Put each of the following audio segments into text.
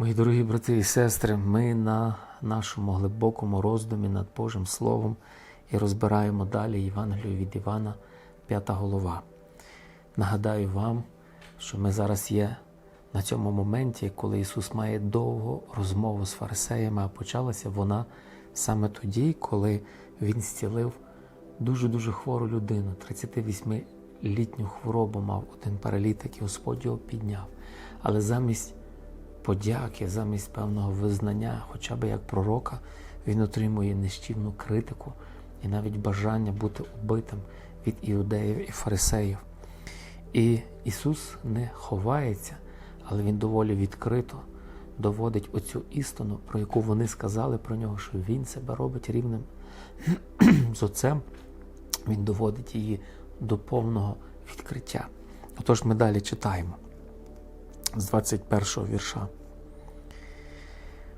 Мої дорогі брати і сестри, ми на нашому глибокому роздумі над Божим Словом і розбираємо далі Євангелію від Івана, п'ята голова. Нагадаю вам, що ми зараз є на цьому моменті, коли Ісус має довгу розмову з фарисеями, а почалася вона саме тоді, коли Він зцілив дуже-дуже хвору людину, 38-літню хворобу мав один паралітик, і Господь його підняв. Але замість подяки, замість певного визнання, хоча б як пророка, він отримує нищівну критику і навіть бажання бути убитим від іудеїв і фарисеїв. І Ісус не ховається, але Він доволі відкрито доводить оцю істину, про яку вони сказали про нього, що Він себе робить рівним з Отцем. Він доводить її до повного відкриття. Отож, ми далі читаємо з 21 вірша.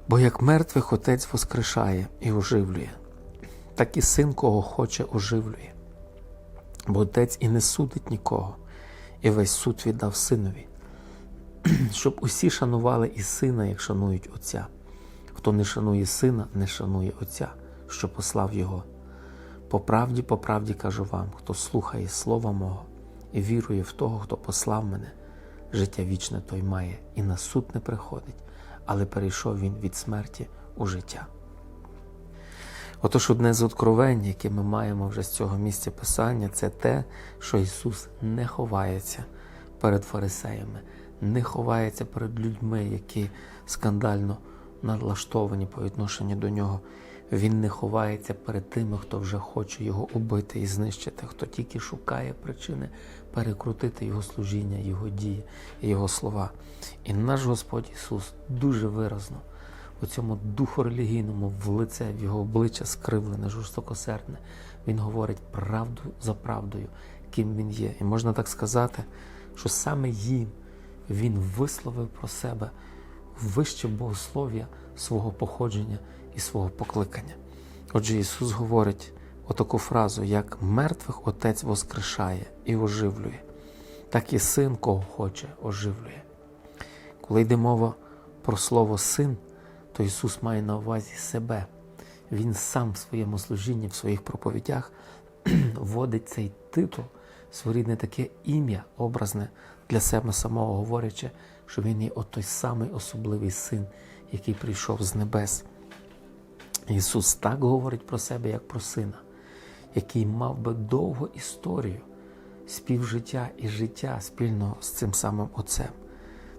Бо як мертвих отець воскрешає і оживлює, так і син, кого хоче, оживлює. Бо отець і не судить нікого, і весь суд віддав синові, щоб усі шанували і сина, як шанують Отця. Хто не шанує сина, не шанує Отця, що послав його. По правді, по правді кажу вам, хто слухає слова мого і вірує в того, хто послав мене, життя вічне той має, і на суд не приходить, але перейшов він від смерті у життя. Отож, одне з откровень, яке ми маємо вже з цього місця Писання, це те, що Ісус не ховається перед фарисеями, не ховається перед людьми, які скандально налаштовані по відношенню до нього. Він не ховається перед тими, хто вже хоче його убити і знищити, хто тільки шукає причини перекрутити його служіння, його дії його слова. І наш Господь Ісус дуже виразно у цьому духу релігійному в лице, в його обличчя скривлене, жорстокосердне. Він говорить правду за правдою, ким він є. І можна так сказати, що саме їм він висловив про себе вище богослов'я свого походження і свого покликання. Отже, Ісус говорить отаку фразу, як мертвих Отець воскрешає і оживлює, так і син, кого хоче, оживлює. Коли йде мова про слово син, то Ісус має на увазі себе. Він сам в своєму служінні, в своїх проповідях вводить цей титул, своєрідне таке ім'я образне для себе самого, говорячи, що Він є отой самий особливий син, який прийшов з небес. Ісус так говорить про себе, як про сина, який мав би довгу історію співжиття і життя спільно з цим самим Отцем.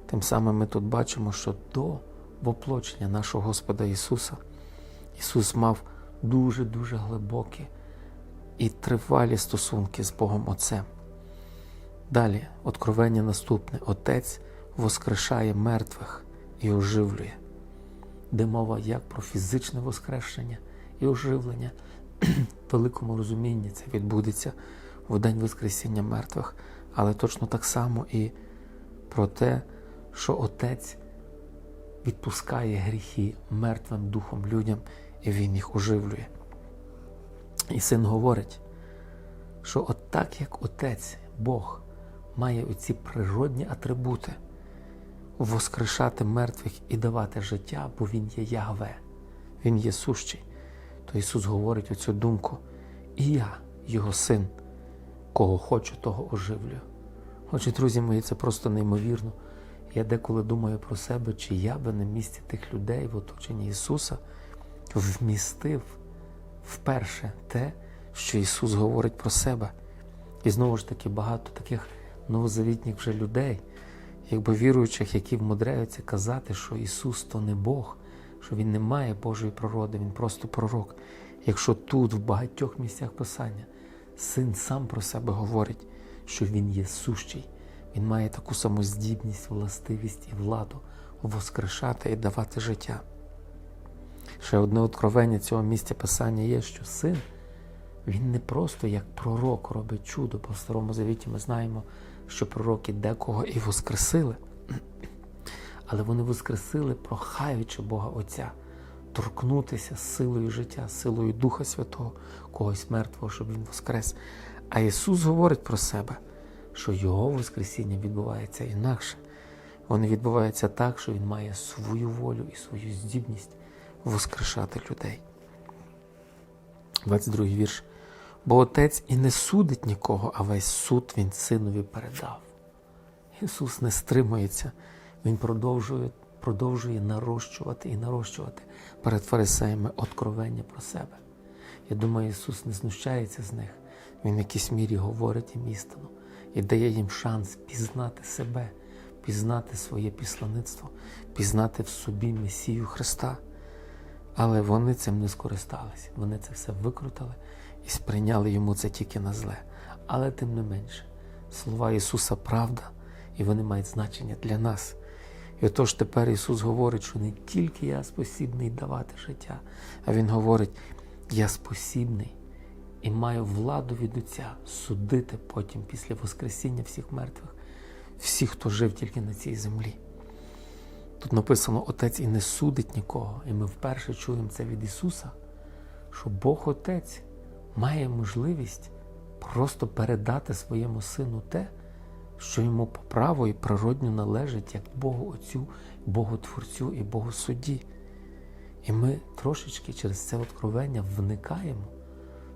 Тим самим ми тут бачимо, що до воплочення нашого Господа Ісуса Ісус мав дуже-дуже глибокі і тривалі стосунки з Богом Отцем. Далі, откровення наступне: Отець воскрешає мертвих і оживлює де мова як про фізичне воскрешення і оживлення. В великому розумінні це відбудеться в день Воскресіння мертвих, але точно так само і про те, що Отець відпускає гріхи мертвим духом людям, і Він їх оживлює. І син говорить, що от так як Отець, Бог, має оці природні атрибути воскрешати мертвих і давати життя, бо Він є Ягве, Він є сущий. То Ісус говорить оцю думку. І я, Його син, кого хочу, того оживлю. Отже, друзі мої, це просто неймовірно. Я деколи думаю про себе, чи я би на місці тих людей в оточенні Ісуса вмістив вперше те, що Ісус говорить про себе. І знову ж таки багато таких новозавітніх вже людей якби віруючих, які вмудряються казати, що Ісус то не Бог, що Він не має Божої природи, Він просто пророк. Якщо тут, в багатьох місцях Писання, син сам про себе говорить, що Він є сущий, Він має таку саму здібність, властивість і владу воскрешати і давати життя. Ще одне откровення цього місця Писання є, що син, він не просто як пророк робить чудо, в Старому Завіті ми знаємо що пророки декого і воскресили, але вони воскресили, прохаючи Бога Отця, торкнутися силою життя, силою Духа Святого, когось мертвого, щоб Він воскрес. А Ісус говорить про себе, що Його Воскресіння відбувається інакше. вони відбуваються так, що він має свою волю і свою здібність воскрешати людей. 22 вірш. Бо отець і не судить нікого, а весь суд він синові передав. Ісус не стримується, Він продовжує, продовжує нарощувати і нарощувати перед фарисеями откровення про себе. Я думаю, Ісус не знущається з них. Він в якійсь мірі говорить їм істину і дає їм шанс пізнати себе, пізнати своє післаництво, пізнати в собі Месію Христа. Але вони цим не скористалися. Вони це все викрутили і сприйняли йому це тільки на зле. Але тим не менше, слова Ісуса правда, і вони мають значення для нас. І отож тепер Ісус говорить, що не тільки я спосібний давати життя, а Він говорить, я спосібний і маю владу від Отця судити потім після Воскресіння всіх мертвих, всіх, хто жив тільки на цій землі. Тут написано Отець і не судить нікого. І ми вперше чуємо це від Ісуса, що Бог Отець має можливість просто передати своєму сину те, що йому по праву і природньо належить як Богу Отцю, Богу Творцю і Богу Судді. І ми трошечки через це откровення вникаємо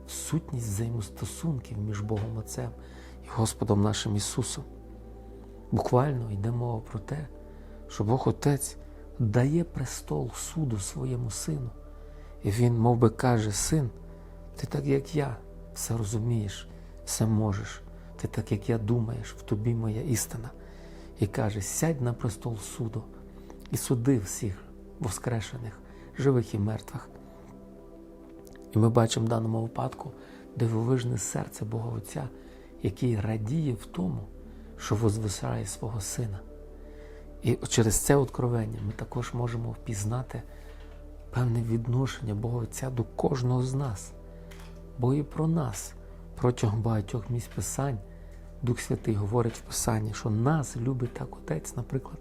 в сутність взаємостосунків між Богом Отцем і Господом нашим Ісусом. Буквально йде мова про те, що Бог Отець дає престол суду своєму сину. І він, мов би, каже: Син, ти так, як я, все розумієш, все можеш. Ти так, як я думаєш, в тобі моя істина. І каже: сядь на престол суду і суди всіх воскрешених, живих і мертвих. І ми бачимо в даному випадку дивовижне серце Бога Отця, який радіє в тому, що возвисає свого сина. І через це откровення ми також можемо впізнати певне відношення Бога Отця до кожного з нас. Бо і про нас протягом багатьох місць Писань Дух Святий говорить в Писанні, що нас любить так Отець, наприклад,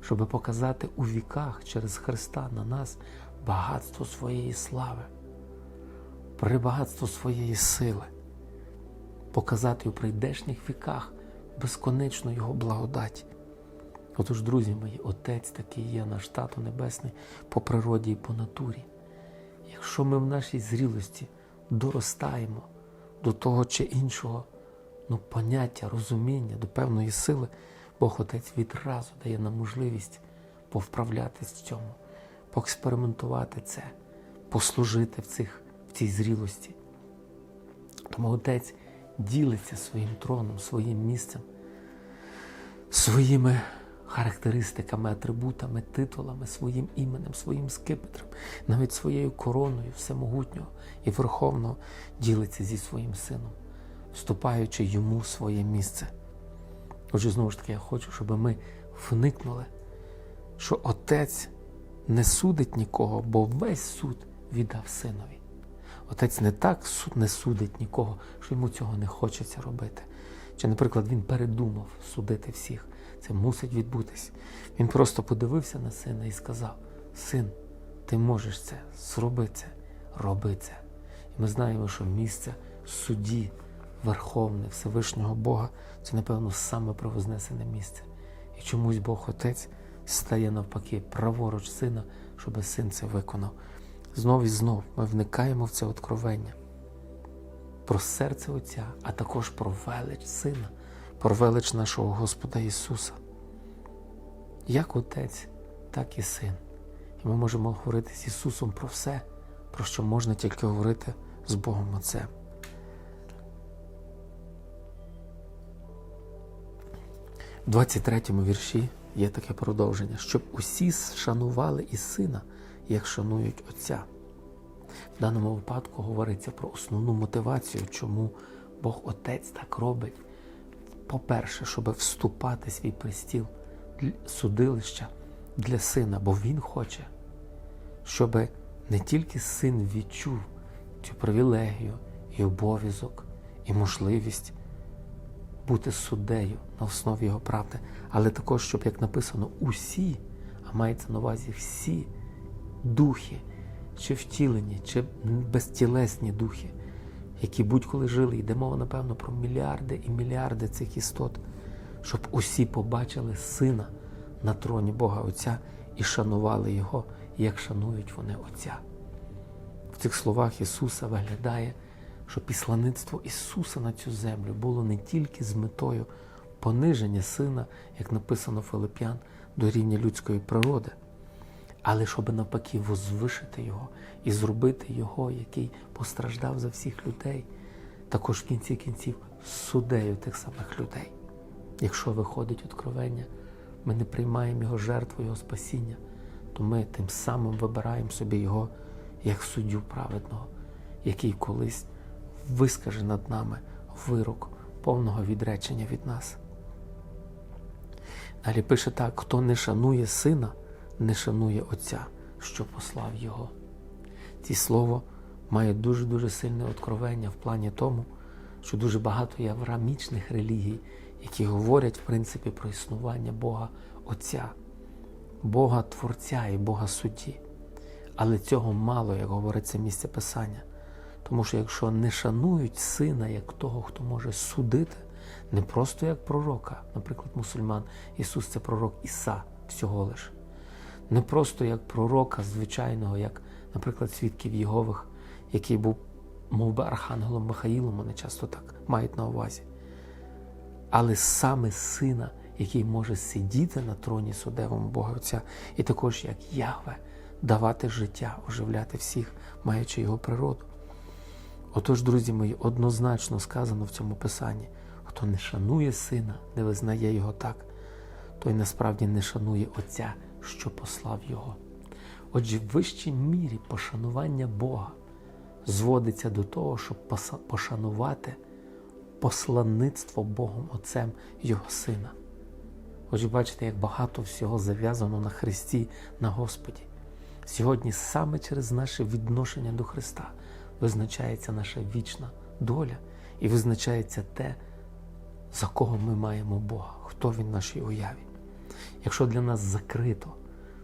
щоб показати у віках через Христа на нас багатство своєї слави, прибагатство своєї сили, показати у прийдешніх віках безконечну Його благодать. Отож, друзі мої, Отець такий є наш Тато Небесний по природі і по натурі. Якщо ми в нашій зрілості доростаємо до того чи іншого ну, поняття, розуміння, до певної сили, Бог Отець відразу дає нам можливість повправлятись в цьому, поекспериментувати це, послужити в, цих, в цій зрілості. Тому Отець ділиться своїм троном, своїм місцем, своїми характеристиками, атрибутами, титулами, своїм іменем, своїм скипетром, навіть своєю короною всемогутнього і верховного ділиться зі своїм сином, вступаючи йому в своє місце. Отже, знову ж таки, я хочу, щоб ми вникнули, що Отець не судить нікого, бо весь суд віддав синові. Отець не так не судить нікого, що йому цього не хочеться робити. Чи, наприклад, він передумав судити всіх. Це мусить відбутись. Він просто подивився на сина і сказав: Син, ти можеш це, зроби це, роби це. І ми знаємо, що місце судді Верховне Всевишнього Бога це, напевно, саме правознесене місце. І чомусь Бог Отець стає навпаки праворуч сина, щоб син це виконав. Знов і знов ми вникаємо в це откровення про серце Отця, а також про велич Сина, про велич нашого Господа Ісуса. Як Отець, так і Син. І ми можемо говорити з Ісусом про все, про що можна тільки говорити з Богом Отцем. В 23 вірші є таке продовження, щоб усі шанували і сина, як шанують Отця. В даному випадку говориться про основну мотивацію, чому Бог Отець так робить. По-перше, щоб вступати свій престіл судилища для сина, бо він хоче, щоб не тільки син відчув цю привілегію і обов'язок, і можливість бути суддею на основі його правди, але також, щоб, як написано, усі, а мається на увазі всі духи чи втілені, чи безтілесні духи, які будь-коли жили, йде мова, напевно, про мільярди і мільярди цих істот, щоб усі побачили сина на троні Бога Отця і шанували Його, як шанують вони Отця. В цих словах Ісуса виглядає, що післаництво Ісуса на цю землю було не тільки з метою пониження сина, як написано Филип'ян, до рівня людської природи, але щоб навпаки возвишити Його і зробити Його, який постраждав за всіх людей, також в кінці кінців суддею тих самих людей. Якщо виходить откровення, ми не приймаємо Його жертву, Його спасіння, то ми тим самим вибираємо собі Його як суддю праведного, який колись вискаже над нами вирок повного відречення від нас. Далі пише так: хто не шанує сина, не шанує Отця, що послав Його. Ці слово має дуже-дуже сильне откровення в плані тому, що дуже багато є авраамічних релігій, які говорять, в принципі, про існування Бога Отця, Бога Творця і Бога судді. Але цього мало, як говорить це місце Писання. Тому що якщо не шанують сина як того, хто може судити, не просто як пророка, наприклад, мусульман, Ісус це пророк Іса всього лиш, не просто як пророка звичайного, як, наприклад, свідків Єгових, який був мов би, архангелом Михаїлом, вони часто так мають на увазі, але саме сина, який може сидіти на троні судевому Бога Отця, і також як Яхве, давати життя, оживляти всіх, маючи його природу. Отож, друзі мої, однозначно сказано в цьому писанні: хто не шанує сина, не визнає його так, той насправді не шанує Отця, що послав його. Отже, в вищій мірі пошанування Бога зводиться до того, щоб пошанувати посланництво Богом Отцем Його Сина. Отже, бачите, як багато всього зав'язано на Христі, на Господі. Сьогодні саме через наше відношення до Христа визначається наша вічна доля і визначається те, за кого ми маємо Бога, хто Він в нашій уяві. Якщо для нас закрито,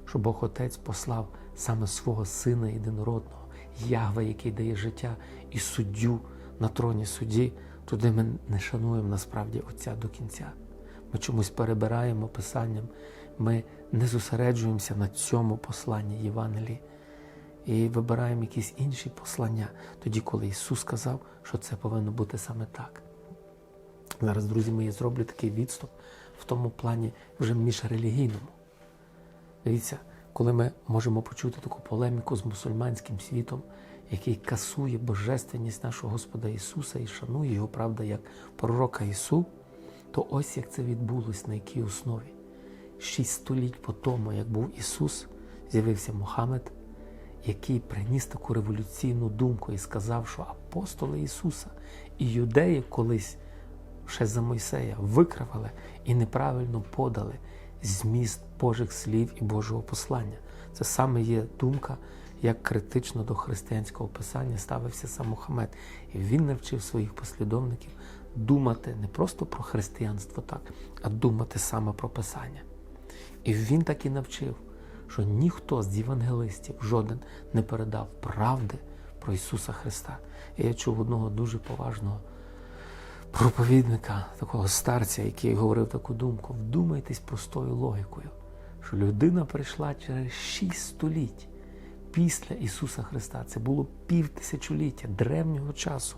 що Бог Отець послав саме свого Сина єдинородного, Ягва, який дає життя і суддю на троні судді, туди ми не шануємо насправді Отця до кінця. Ми чомусь перебираємо Писанням, ми не зосереджуємося на цьому посланні Євангелії і вибираємо якісь інші послання, тоді, коли Ісус сказав, що це повинно бути саме так. Зараз, друзі мої, зроблю такий відступ в тому плані вже міжрелігійному. Дивіться, коли ми можемо почути таку полеміку з мусульманським світом, який касує божественність нашого Господа Ісуса і шанує його, правда, як пророка Ісу, то ось як це відбулось, на якій основі. Шість століть по тому, як був Ісус, з'явився Мухаммед, який приніс таку революційну думку і сказав, що апостоли Ісуса і юдеї колись ще за Мойсея викривали і неправильно подали зміст Божих слів і Божого послання. Це саме є думка, як критично до християнського писання ставився сам Мухаммед. І він навчив своїх послідовників думати не просто про християнство, так, а думати саме про Писання. І він так і навчив, що ніхто з євангелистів жоден не передав правди про Ісуса Христа. І я чув одного дуже поважного проповідника, такого старця, який говорив таку думку: вдумайтесь простою логікою, що людина прийшла через шість століть після Ісуса Христа. Це було півтисячоліття древнього часу.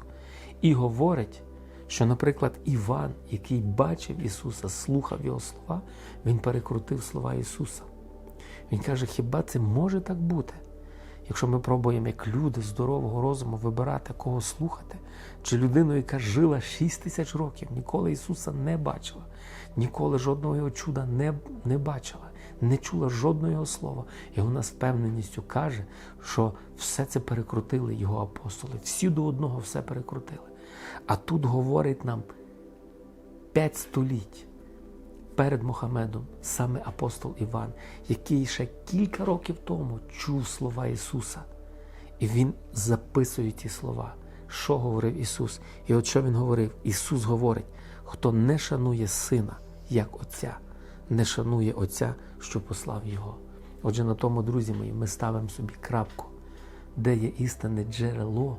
І говорить, що, наприклад, Іван, який бачив Ісуса, слухав Його слова, він перекрутив слова Ісуса. Він каже, хіба це може так бути? Якщо ми пробуємо, як люди здорового розуму, вибирати, кого слухати, чи людину, яка жила 6 тисяч років, ніколи Ісуса не бачила, ніколи жодного його чуда не, не бачила, не чула жодного слова, і вона з певненістю каже, що все це перекрутили його апостоли, всі до одного все перекрутили. А тут говорить нам п'ять століть перед Мухаммедом саме апостол Іван, який ще кілька років тому чув слова Ісуса. І Він записує ті слова, що говорив Ісус. І от що Він говорив? Ісус говорить, хто не шанує Сина, як Отця, не шанує Отця, що послав Його. Отже, на тому, друзі мої, ми ставимо собі крапку, де є істинне джерело,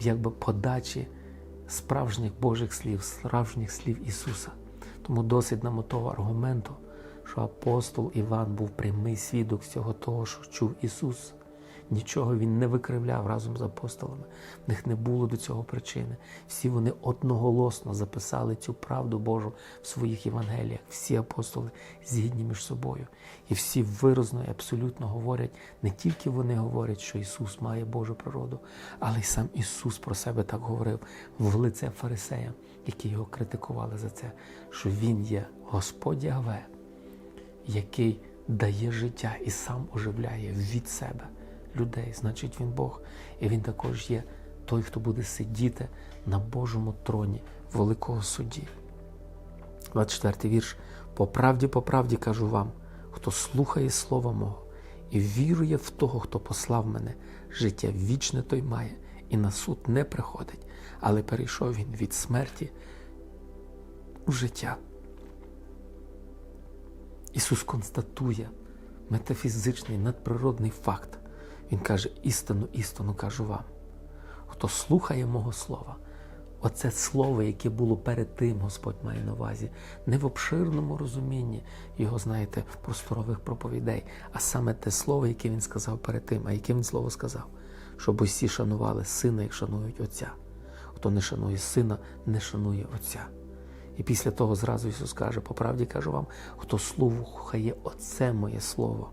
якби подачі справжніх Божих слів, справжніх слів Ісуса. Тому досить нам того аргументу, що апостол Іван був прямий свідок всього того, що чув Ісус. Нічого він не викривляв разом з апостолами. В них не було до цього причини. Всі вони одноголосно записали цю правду Божу в своїх Євангеліях. Всі апостоли згідні між собою. І всі виразно і абсолютно говорять, не тільки вони говорять, що Ісус має Божу природу, але й сам Ісус про себе так говорив в лице фарисеям, які його критикували за це, що Він є Господь Ягве, який дає життя і сам оживляє від себе людей, значить він Бог. І він також є той, хто буде сидіти на Божому троні великого судді. 24 вірш. По правді, по правді кажу вам, хто слухає слова мого і вірує в того, хто послав мене, життя вічне той має, і на суд не приходить, але перейшов він від смерті у життя. Ісус констатує метафізичний надприродний факт. Він каже: істину, істину кажу вам. Хто слухає мого слова, оце слово, яке було перед тим, Господь має на увазі, не в обширному розумінні його, знаєте, просторових проповідей, а саме те слово, яке він сказав перед тим, а яке він слово сказав, щоб усі шанували сина, як шанують Отця. Хто не шанує сина, не шанує Отця. І після того зразу Ісус каже: по правді кажу вам, хто слухає Оце моє Слово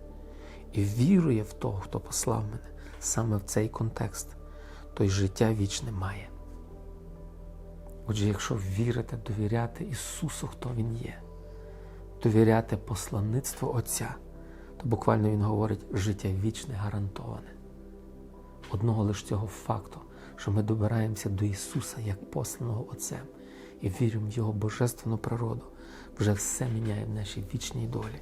і вірує в того, хто послав мене саме в цей контекст, той життя вічне має. Отже, якщо вірити, довіряти Ісусу, хто Він є, довіряти посланництву Отця, то буквально Він говорить, життя вічне гарантоване. Одного лише цього факту, що ми добираємося до Ісуса як посланого Отцем і віримо в Його божественну природу, вже все міняє в нашій вічній долі.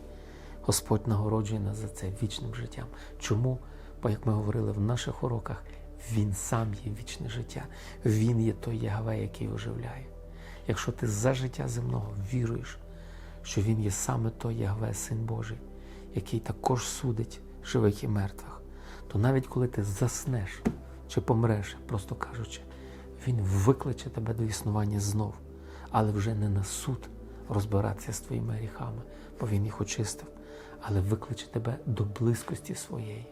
Господь нагороджує нас за це вічним життям. Чому? Бо, як ми говорили в наших уроках, Він сам є вічне життя, Він є той Ягве, який оживляє. Якщо ти за життя земного віруєш, що Він є саме той Ягве, Син Божий, який також судить живих і мертвих, то навіть коли ти заснеш чи помреш, просто кажучи, Він викличе тебе до існування знов, але вже не на суд розбиратися з твоїми гріхами, бо Він їх очистив але викличе тебе до близькості своєї,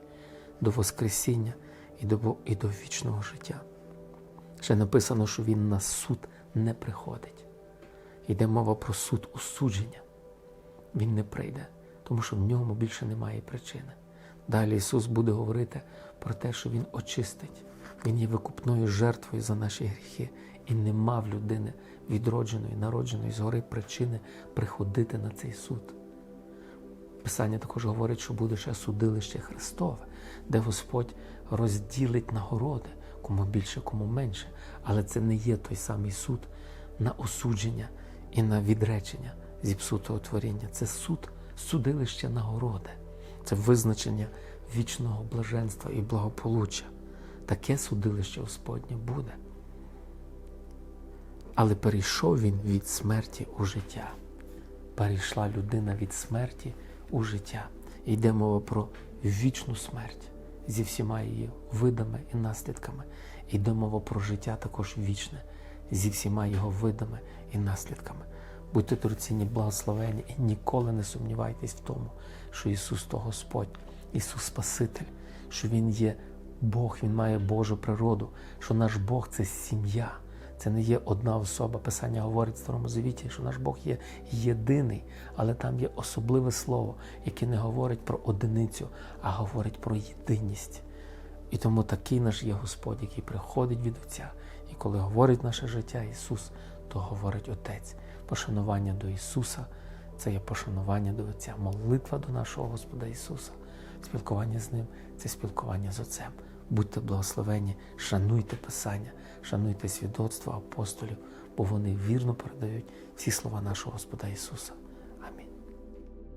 до Воскресіння і до, і до вічного життя. Ще написано, що Він на суд не приходить. Йде мова про суд осудження. Він не прийде, тому що в ньому більше немає причини. Далі Ісус буде говорити про те, що Він очистить. Він є викупною жертвою за наші гріхи, і нема в людини відродженої, народженої згори причини приходити на цей суд. Писання також говорить, що буде ще судилище Христове, де Господь розділить нагороди, кому більше, кому менше. Але це не є той самий суд на осудження і на відречення зіпсутого творіння. Це суд, судилище нагороди, це визначення вічного блаженства і благополуччя. Таке судилище Господнє буде. Але перейшов він від смерті у життя. Перейшла людина від смерті у життя. Йде мова про вічну смерть зі всіма її видами і наслідками. Йде мова про життя також вічне, зі всіма його видами і наслідками. Будьте дорогоцінні, благословені і ніколи не сумнівайтесь в тому, що Ісус то Господь, Ісус Спаситель, що Він є Бог, Він має Божу природу, що наш Бог це сім'я. Це не є одна особа. Писання говорить в Старому Завіті, що наш Бог є єдиний, але там є особливе слово, яке не говорить про одиницю, а говорить про єдиність. І тому такий наш є Господь, який приходить від Отця. І коли говорить наше життя Ісус, то говорить Отець. Пошанування до Ісуса це є пошанування до Отця, молитва до нашого Господа Ісуса. Спілкування з Ним це спілкування з Отцем. Будьте благословені, шануйте Писання, шануйте свідоцтво апостолів, бо вони вірно передають всі слова нашого Господа Ісуса.